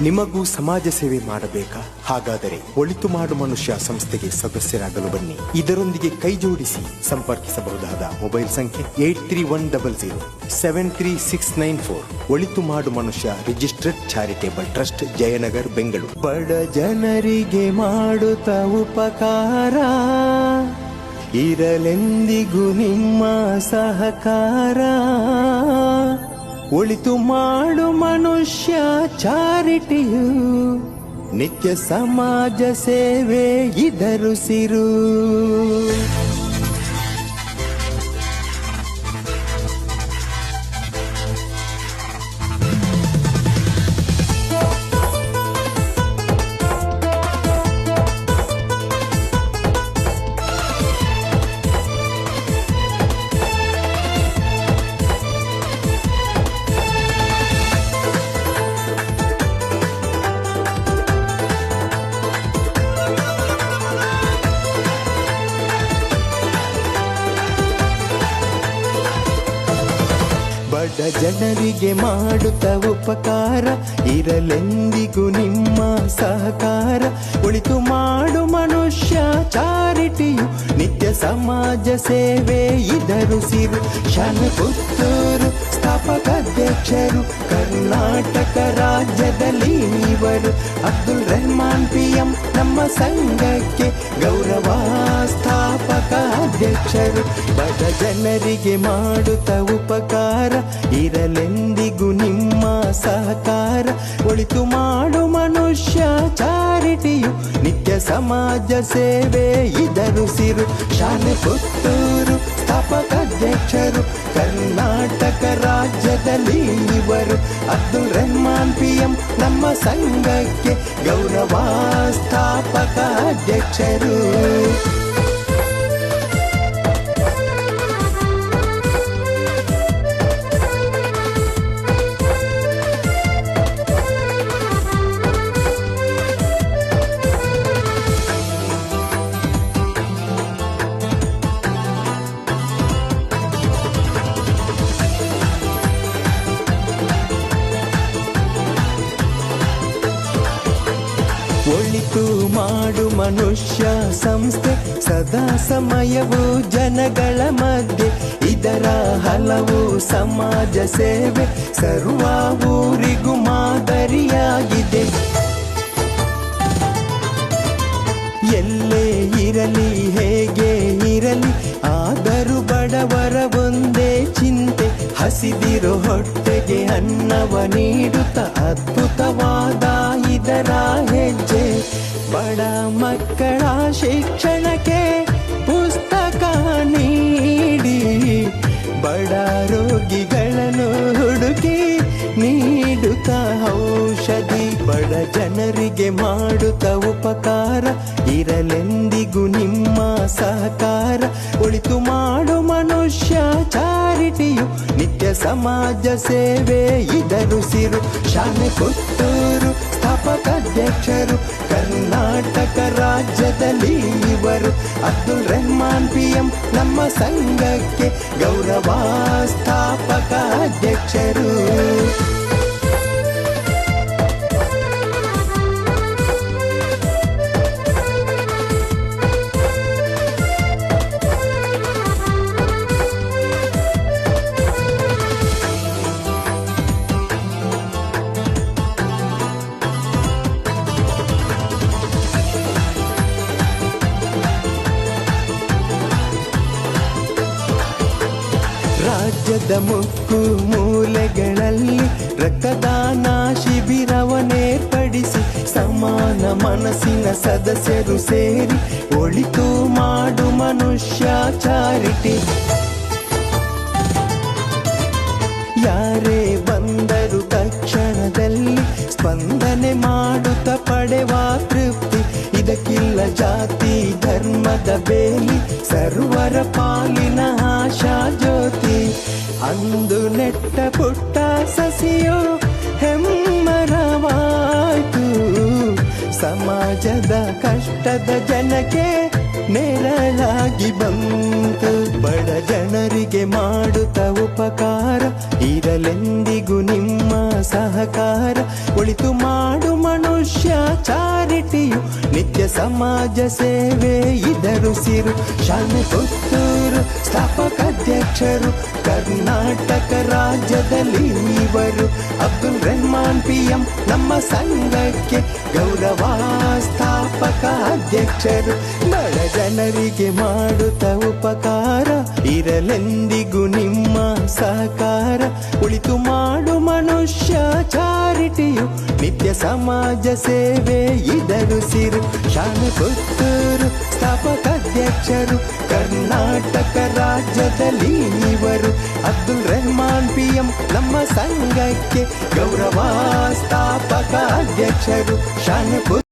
ನಿಮಗೂ ಸಮಾಜ ಸೇವೆ ಮಾಡಬೇಕಾ? ಹಾಗಾದರೆ ಒಳಿತು ಮಾಡು ಮನುಷ್ಯ ಸಂಸ್ಥೆಗೆ ಸದಸ್ಯರಾಗಲು ಬನ್ನಿ. ಇದರೊಂದಿಗೆ ಕೈ ಜೋಡಿಸಿ ಸಂಪರ್ಕಿಸಬಹುದಾದ ಮೊಬೈಲ್ ಸಂಖ್ಯೆ eight three one double zero seven three six nine four. ಒಳಿತು ಮಾಡು ಮನುಷ್ಯ registered charitable trust, Jayanagar, Bengaluru. ಬಡ ಜನರಿಗೆ ಮಾಡುತ್ತ ಉಪಕಾರ. ಇರಲೆಂದಿಗೂ ನಿಮ್ಮ ಸಹಕಾರ. ಒಳಿತು ಮಾಡು ಮನುಷ್ಯ ಚಾರಿಟಿಯು. ನಿತ್ಯ ಸಮಾಜ ಸೇವೆ ಇದರು ಜನರಿಗೆ ಮಾಡುತ್ತ ಉಪಕಾರ ಇರಲೆಂದಿಗೂ ನಿಮ್ಮ ಸಹಕಾರ. ಉಳಿತು ಮಾಡು ಮನುಷ್ಯ ಚಾರಿಟಿಯು, ನಿತ್ಯ ಸಮಾಜ ಸೇವೆ ಇದರು ಸಿರು. ಶನ ಪುತ್ತೂರು ಸ್ಥಾಪಕಾಧ್ಯಕ್ಷರು, ಕರ್ನಾಟಕ ರಾಜ್ಯದಲ್ಲಿ ಇವರು ಅಬ್ದುಲ್ ರೆಹಮಾನ್ ಪಿ ನಮ್ಮ ಸಂಘಕ್ಕೆ ಗೌರವ ಅಧ್ಯಕ್ಷರು ಬಡ ಜನರಿಗೆ ಮಾಡುತ್ತ ಉಪಕಾರ, ಇರಲೆಂದಿಗೂ ನಿಮ್ಮ ಸಹಕಾರ. ಒಳಿತು ಮಾಡು ಮನುಷ್ಯ ಚಾರಿಟಿಯು, ನಿತ್ಯ ಸಮಾಜ ಸೇವೆ ಇದರುಸಿರು ಶಾಲೆ ಪುತ್ತೂರು ಸ್ಥಾಪಕಾಧ್ಯಕ್ಷರು ಕರ್ನಾಟಕ ರಾಜ್ಯದಲ್ಲಿ ಇವರು. ಅಬ್ದುಲ್ ರೆಹಮಾನ್ ಪಿ ಎಂ ನಮ್ಮ ಸಂಘಕ್ಕೆ ಗೌರವ ಸ್ಥಾಪಕ ಅಧ್ಯಕ್ಷರು. ಒಳಿತು ಮಾಡು ಮನುಷ್ಯ ಸಂಸ್ಥೆ. ಸದಾ ಸಮಯವು ಜನಗಳ ಮಧ್ಯೆ. ಇದರ ಹಲವು ಸಮಾಜ ಸೇವೆ. ಸರ್ವ ಊರಿಗೂ ಮಾದರಿಯಾಗಿದೆ. ಎಲ್ಲೇ ಇರಲಿ, ಹೇಗೆ ಇರಲಿ, ಆದರೂ ಬಡವರ ಒಂದೇ ಚಿಂತೆ. ಹಸಿದಿರೋ ಹೊಟ್ಟೆಗೆ ಅನ್ನವ ನೀಡುತ್ತ ಅದ್ಭುತವಾದ ಇದರ ಹೆಜ್ಜೆ. ಬಡ ಮಕ್ಕಳ ಶಿಕ್ಷಣಕ್ಕೆ ಪುಸ್ತಕ ನೀಡಿ, ಬಡ ರೋಗಿಗಳನ್ನು ಹುಡುಕಿ ನೀಡುತ್ತ ಔಷಧಿ, ಬಡ ಜನರಿಗೆ ಮಾಡುತ್ತ ಉಪಕಾರ. ಇರಲೆಂದಿಗೂ ನಿಮ್ಮ ಸಹಕಾರ. ಉಳಿತು ಮಾಡು ಮನುಷ್ಯ ಚಾರಿಟಿಯು, ನಿತ್ಯ ಸಮಾಜ ಸೇವೆ ಇದರುಸಿರು ಶಾಲೆ ಪುತ್ತೂರು ಸ್ಥಾಪಕಾಧ್ಯಕ್ಷರು ಕರ್ನಾಟಕ ರಾಜ್ಯದಲ್ಲಿ ಇವರು. ಅಬ್ದುಲ್ ರೆಹಮಾನ್ ಪಿ ಎಂ ನಮ್ಮ ಸಂಘಕ್ಕೆ ಗೌರವ ಸ್ಥಾಪಕ ಅಧ್ಯಕ್ಷರು. ರಾಜ್ಯದ ಮುಕ್ಕು ಮೂಲೆಗಳಲ್ಲಿ ರಕ್ತದಾನ ಶಿಬಿರವನ್ನೇರ್ಪಡಿಸಿ ಸಮಾನ ಮನಸ್ಸಿನ ಸದಸ್ಯರು ಸೇರಿ ಒಳಿತು ಮಾಡು ಮನುಷ್ಯ ಚಾರಿಟಿ. ಯಾರೇ ಬಂದರು ತಕ್ಷಣದಲ್ಲಿ ಸ್ಪಂದನೆ ಮಾಡುತ್ತ ಪಡೆವ ತೃಪ್ತಿ ಇದಕ್ಕಿಲ್ಲ ಜಾತಿ ಧರ್ಮದ ಬೇಲಿ, ಸರ್ವರ ಪಾಲಿನ ಆಶಾ ಜ್ಯೋತಿ. ಅಂದು ನೆಟ್ಟ ಪುಟ್ಟ ಸಸಿಯೋ ಹೆಮ್ಮರವಾಯ್ತು. ಸಮಾಜದ ಕಷ್ಟದ ಜನಕ್ಕೆ ನೆರಳಾಗಿ ಬಂತು, ಬಡ ಜನರಿಗೆ ಮಾಡುತ್ತ ಉಪಕಾರ. ಇರಲೆಂದಿಗೂ ನಿಮ್ಮ ಸಹಕಾರ. ಒಳಿತು ಮಾಡು ಮನುಷ್ಯ ಚಾರಿಟಿಯು, ನಿತ್ಯ ಸಮಾಜ ಸೇವೆ ಇದರು ಸಿರು. ಶಾಲೆ ಪುತ್ತೂರು ಸ್ಥಾಪಕ ಅಧ್ಯಕ್ಷರು, ಕರ್ನಾಟಕ ರಾಜ್ಯದಲ್ಲಿ ಇವರು. ಅಬ್ದುಲ್ ರೆಹಮಾನ್ ಪಿ ಎಂ ನಮ್ಮ ಸಂಘಕ್ಕೆ ಗೌರವ ಸ್ಥಾಪಕ ಅಧ್ಯಕ್ಷರು. ಬಡ ಜನರಿಗೆ ಮಾಡುತ್ತ ಉಪಕಾರ, ಇರಲೆಂದಿಗೂ ನಿಮ್ಮ ಸಹಕಾರ. ಉಳಿತು ಮಾಡು ಮನುಷ್ಯ ಚಾರಿಟಿಯು, ನಿತ್ಯ ಸಮಾಜ ಸೇವೆ ಇದರು ಸಿರು ಶಾಲೆ ಪುತ್ತೂರು ಸ್ಥಾಪಕ ಅಧ್ಯಕ್ಷರು ಕರ್ನಾಟಕ ರಾಜ್ಯದಲ್ಲಿ ಇವರು ಅಬ್ದುಲ್ ರೆಹಮಾನ್ ಪಿ ಎಂ ನಮ್ಮ ಸಂಘಕ್ಕೆ ಗೌರವ ಸ್ಥಾಪಕ ಅಧ್ಯಕ್ಷರು ಶಾಲೆ